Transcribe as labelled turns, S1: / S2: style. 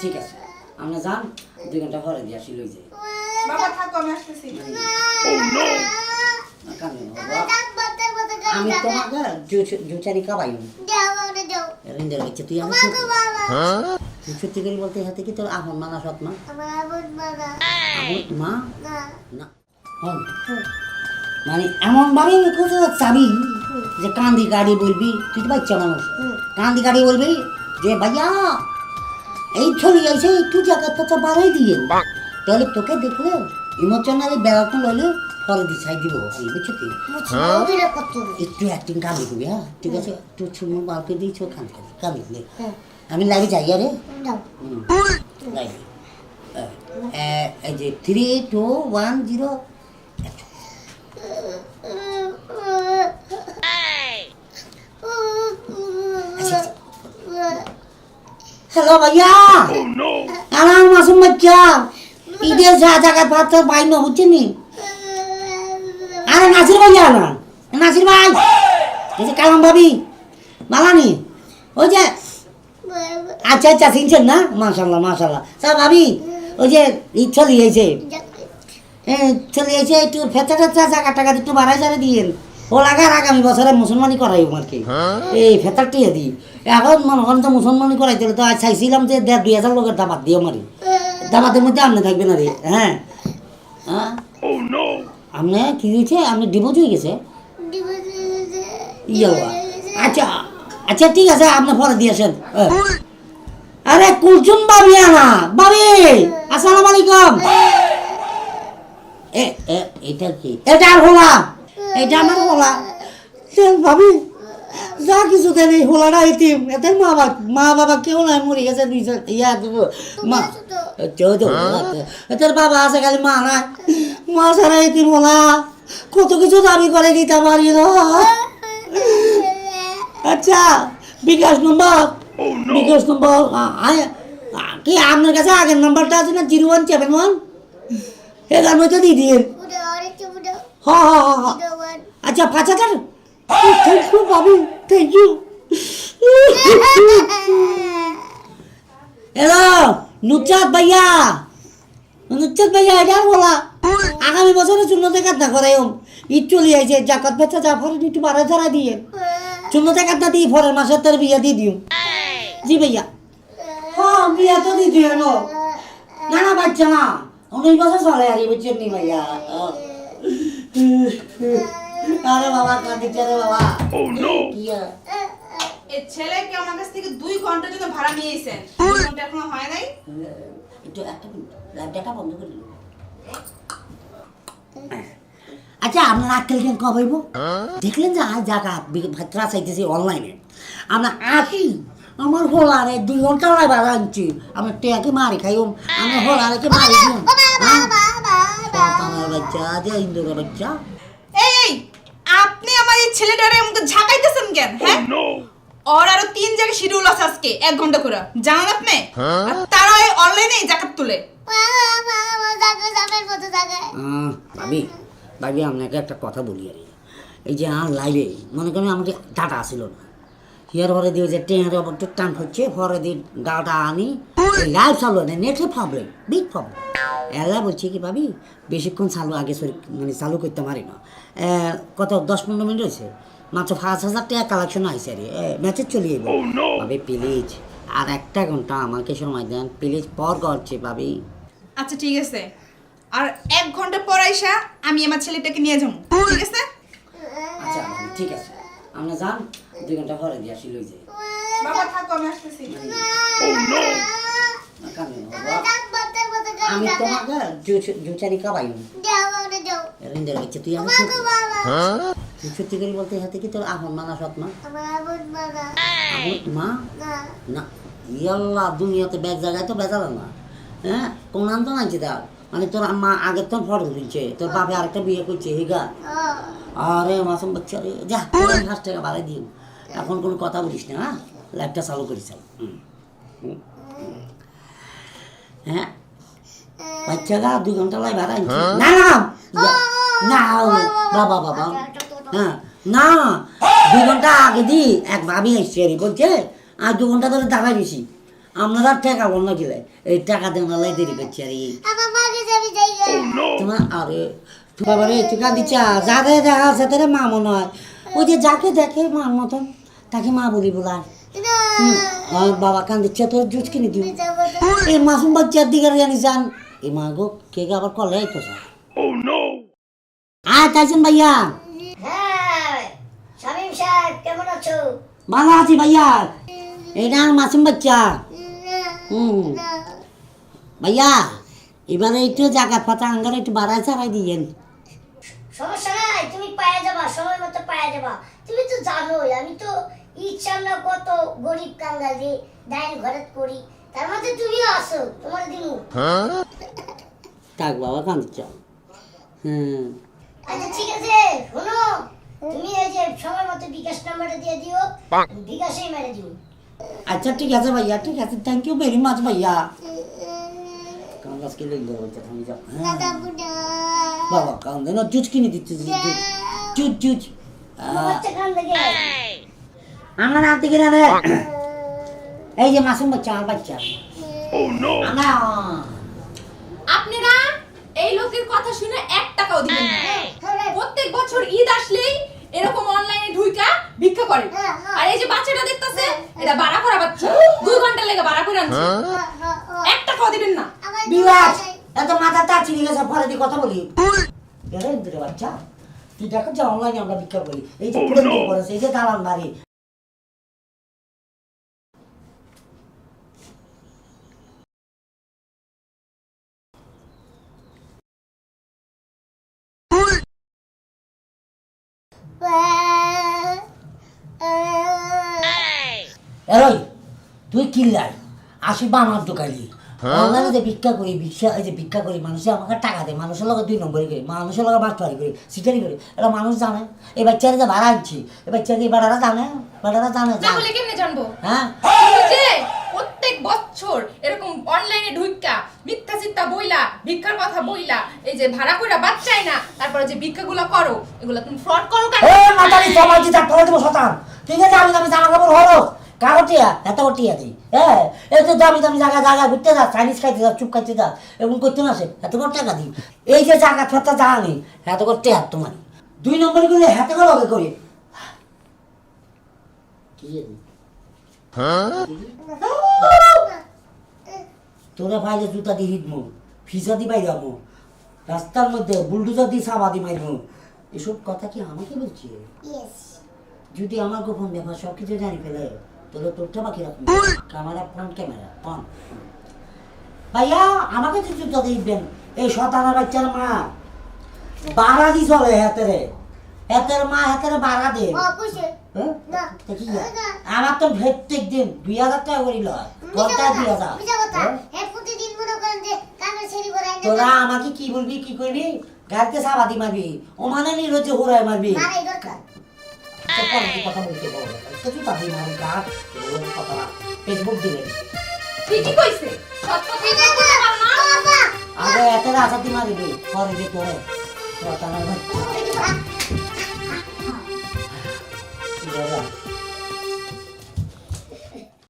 S1: ঠিক আছে আমরা যান দুই ঘণ্টা পরে দিয়ে আসি লই যাই।
S2: বাবা থাকো আমি আসতেছি।
S1: আমি তোমাকে জুচারি কাবাই রিন্দের তুই আমার তুই সত্যি করে বলতে হাতে কি তোর আপন মানা সৎ মা মা? না। হন। মানে এমন ভাবে আমি কোথাও চাবি যে কান্দি গাড়ি বলবি তুই তো বাচ্চা মানুষ। কান্দি গাড়ি বলবি যে ভাইয়া এই চলে যাইছে একটু জায়গাটা তো বাড়াই দিয়ে। তাহলে তোকে দেখলে ইমোশনালি বেড়াতে লইলে পরে দি ছাই দিব আমি বুঝছ কি? একটু অ্যাক্টিং কান্দি করবি হ্যাঁ? ঠিক আছে? একটু ছুমু বালকে দিয়েছ কান্দি কান্দি কান্দি নে। আমি লাইভে যাই আরে? এই যে three two one zero hello ভাইয়া। আমার মাসুম বাচ্চা ঈদের যা জায়গায় ভাত ভাই না বুঝছেন নি? আরে নাসির ভাইয়া না নাসির ভাই। এই যে কালাম ভাবি মালানি। ওই যে আচ্ছা আচ্ছা চিনছেন না? মাশাল্লাহ মাশাল্লাহ স্যার ভাবি ওই যে চলে গেছে। চলে গেছে একটু ফেচা টেচা টাকা টাকা একটু বাড়াই যাবে দিয়েন ও লাগার আগামী বছরে মুসলমানি করাই আর কি? এই ফেতারটিয়ে দিই এখন মনে করেন তো মুসলমানি করাইতে তো আজ চাইছিলাম যে দেড় দুই হাজার লোকের দাবাত দিও মারি। দাবাতের মধ্যে আপনি থাকবে না রে হ্যাঁ? হ্যাঁ? আপনি কি হয়েছে? আপনি ডিভোর্স হয়ে গেছে? ইয়ে আচ্ছা আচ্ছা ঠিক আছে আপনি পরে দিয়েছেন আরে কুলচুম বাবি আনা বাবি! আসসালামু আলাইকুম। এটা কি? এটা আর হোলা এটা আমার হোলা ভাবি যা কিছু দেন এই হোলাটা এতিম এতে মা বাবা মা বাবা কেউ নাই মরে গেছে দুইজন ইয়া মা চৌ তো এদের বাবা আছে খালি মা নাই মা সারা এতিম হোলা কত কিছু দাবি করে দিতে পারি না। আচ্ছা বিকাশ নম্বর বিকাশ নম্বর কি আপনার কাছে আগের নাম্বারটা আছে না জিরো ওয়ান সেভেন ওয়ান? এটার মধ্যে দিয়ে দিন। হ আচ্ছা পাঁচ হাজার? থ্যাংক ইউ বাবু থ্যাংক ইউ হ্যালো নুচাঁদ ভাইয়া। নুচাঁদ ভাইয়া এটা বলা। আগামী বছরে শূন্য টাকা না করে ঈদ চলে আইছে জাকাত বেচা যা ফলে একটু বাড়া ছাড়া দিয়ে। শূন্য টাকা না দিয়ে পরের মাসের তার বিয়া দিয়ে দিও। জি ভাইয়া। হ্যাঁ বিয়া তো দিয়ে দিও না না বাচ্চা না। উনিশ বছর চলে আর বুঝছেন নি ভাইয়া? আরে বাবা কাঁদিচ্ছে রে বাবা। কি আর?
S2: এই ছেলেকে আমার কাছ থেকে দুই ঘণ্টার জন্য ভাড়া নিয়েছেন দুই ঘণ্টা এখনও হয় নাই?
S1: একটু একটা মিনিট লাইটটা বন্ধ করে আচ্ছা আপনার আজকাল কেন কবে হইব দেখলেন যে আজ জায়গা ভাত্রা চাইতেছি অনলাইনে আমরা আসি আমার হোলারে দুই ঘণ্টা লাই বাধা আনছি আমরা টেয়াকে মারি খাইম আমরা হোলারে মারি দিম বাচ্চা বাচ্চা
S2: এই আপনি আমার এই ছেলেটারে আমাকে ঝাঁকাইতেছেন কেন হ্যাঁ? ওর আরও তিন জায়গায় শিডিউল আছে আজকে এক ঘণ্টা করে। জানেন আপনি? তারা এই অনলাইনে জাকাত তুলে।
S1: ভাবি ভাবি আপনাকে একটা কথা বলি আর এই যে আর লাইভে মনে করেন আমাকে ডাটা আসিল না। হিয়ার পরে দিয়ে যে ট্রেনের ওপর একটু টান হচ্ছে পরে দিয়ে ডাটা আনি লাইভ চালু না নেটের প্রবলেম বিগ প্রবলেম এলা বলছি কি ভাবি বেশিক্ষণ চালু আগে মানে চালু করতে পারি না। কত দশ পনেরো মিনিট হয়েছে? মাত্র পাঁচ হাজার টাকা কালেকশন আইসে রে। ম্যাচে চলে যাব ভাবি প্লিজ আর একটা ঘণ্টা আমাকে সময় দেন। প্লিজ পর করছে ভাবি।
S2: আচ্ছা ঠিক আছে। আর এক ঘণ্টা পর আইসা আমি আমার ছেলেটাকে নিয়ে যাব। ঠিক আছে?
S1: আচ্ছা ঠিক আছে। আমরা যান দুই ঘণ্টা পরে দিয়ে আসি লই যাই।
S2: বাবা থাকো আমি আসতেছি।
S1: বাবা। আমি তুই করে বলতে কি তোর মা। না তো না। হ্যাঁ মানে তোর মা আগের তোর ফটো তুলছে, তোর বাপে আরেকটা বিয়ে করছে হিগা আরে, মাসুম বাচ্চা যা পাঁচ টাকা বাড়াই দিও। এখন কোনো কথা বলিস না হ্যাঁ? লাইটটা চালু করিস হুম। হ্যাঁ? বাচ্চা গা দুই ঘণ্টা লাই ভাড়া না না না বাবা বাবা। হ্যাঁ না দুই ঘণ্টা আগে দি এক ভাবি এসছে বলছে আর দু ঘণ্টা ধরে দাঁড়াই দিছি আপনারা টাকা বল না গেলে এই টাকা দেন লাই দেরি করছে আর তোমার আরে বাবারে টিকা দিচ্ছে যাদের দেখা আছে তাদের মা মনে হয়। ওই যে যাকে দেখে মার মতন তাকে মা বলি বলার আর বাবা কান দিচ্ছে তোর জুস কিনে দিও। এই মাসুম বাচ্চার দিকে জানি যান এই মা গো কে কে আবার কলে? তো স্যার। আয় তাইছেন ভাইয়া।
S3: হ্যাঁ শামীম সাহেব কেমন আছো?
S1: ভালো আছি ভাইয়া। এটা আমার মাসুম বাচ্চা। হুম। ভাইয়া এবারে একটু জাগাত পাতা আঙ্গারে একটু বাড়ায় চাড়াই দিয়েন।
S3: সমস্যা নাই তুমি পায়ে যাবা সময় মতো পায়ে যাবা। তুমি তো জানোই আমি তো ইচ্ছা না কত গরিব কাঙ্গালি ডাইন ঘরে করি তার মধ্যে তুমিও আসো তোমার দিনু।
S1: থাক বাবা কান্দিচ্ছ হুম।
S3: আচ্ছা ঠিক আছে শোনো তুমি এই যে সময় মতো বিকাশ নাম্বারটা দিয়ে দিও বিকাশেই মেরে দিও।
S1: আচ্ছা ঠিক আছে ভাইয়া ঠিক আছে থ্যাংক ইউ ভেরি মাচ ভাইয়া। কাঙ্গাস কে যাও। হ্যাঁ। বাবা কান্দে না জুজ কিনে দিচ্ছে জুজ জুজ
S3: আমার
S1: হাতে কিনে রে। এই যে মাসুম বাচ্চা আমার বাচ্চা। আমরা
S2: আপনারা এই লোকের কথা শুনে এক টাকাও দিবেন না। প্রত্যেক বছর ঈদ আসলেই এরকম অনলাইনে ঢুইকা ভিক্ষা করে। আর এই যে বাচ্চাটা দেখতাছে এটা বাড়া করা বাচ্চা। দুই ঘণ্টা লেগে বাড়া করে আনছে। এক টাকাও দিবেন না।
S1: বিরাজ এত মাথা তার চিনি গেছে পরে দিয়ে কথা বলি। এরে বাচ্চা তুই দেখো যে অনলাইনে আমরা ভিক্ষা করি। এই যে পুরো করেছে এই যে দালান বাড়ি। এরই তুই কিল্লাই আসি বানার দোকানি। অনলাইনে যে ভিক্ষা করি ভিক্ষা এই যে ভিক্ষা করি মানুষে আমাকে টাকা দেয় মানুষের লগে দুই নম্বরই করি মানুষের লগে মাস্টারি করি সিটারি করি এটা মানুষ জানে। এই বাচ্চারা যে ভাড়া আনছি এই বাচ্চারা এই বেড়ারা জানে? বেড়ারা জানে
S2: না
S1: জানে।
S2: বলে কেমনে জানব?
S1: হ্যাঁ?
S2: বছর এরকম অনলাইনে ঢুইকা মিথ্যা চিত্তা বইলা ভিক্ষার কথা বইলা এই যে ভাড়া কইরা বাচ্চাই না তারপরে যে ভিক্ষাগুলো করো এগুলো তুমি ফ্রড করো কেন?
S1: এ মাতারি পরে দেবো শতান? ঠিক আছে আমি দামি জামা কাপড় হলো এত টিয়া দিই হ্যাঁ এই তো দামি দামি জায়গা জায়গা ঘুরতে যা চাইনিজ খাইতে যা চুপ খাইতে যা এবং করতে না সে এত করে টাকা দিই। এই যে জায়গা ফেরতা জানা নেই এত করে টেহার তোমার দুই নম্বর করে হাতে করে লগে করি কি জানি? তোরা ভাইলে জুতা দিয়ে হিটমু ফিসা দি বাইরামু রাস্তার মধ্যে বুলডুজার দিয়ে সাবাদি মাইরমু। এসব কথা কি আমাকে বলছি? যদি আমার গোপন ব্যাপার সব কিছু জানি ফেলে তাহলে তোরটা বাকি রাখবি। ক্যামেরা ফ্রন্ট ক্যামেরা অন ভাইয়া আমাকে তো জুতা দিবেন এই শতানা বাচ্চার মা। বাড়া দি চলে হাতেরে। হাতের মা হাতের বাড়া দে। হ্যাঁ? আমার তো প্রত্যেক দিন দুই হাজার টাকা করি লয়। ঘন্টায় দুই হাজার? তোরা আমাকে কি বলবি কি করবি? গাড়িতে সাবাদি মারবি। ও মানে নিল যে হোরায় মারবি কথা বলতে কিছু তাদের কথা ফেসবুক দিলে।
S2: ঠিকই কইছে। সৎ কথা বলতে পারো
S1: আগে এত আশাতি মারিবি পরে যে তোরে। কথা ভাই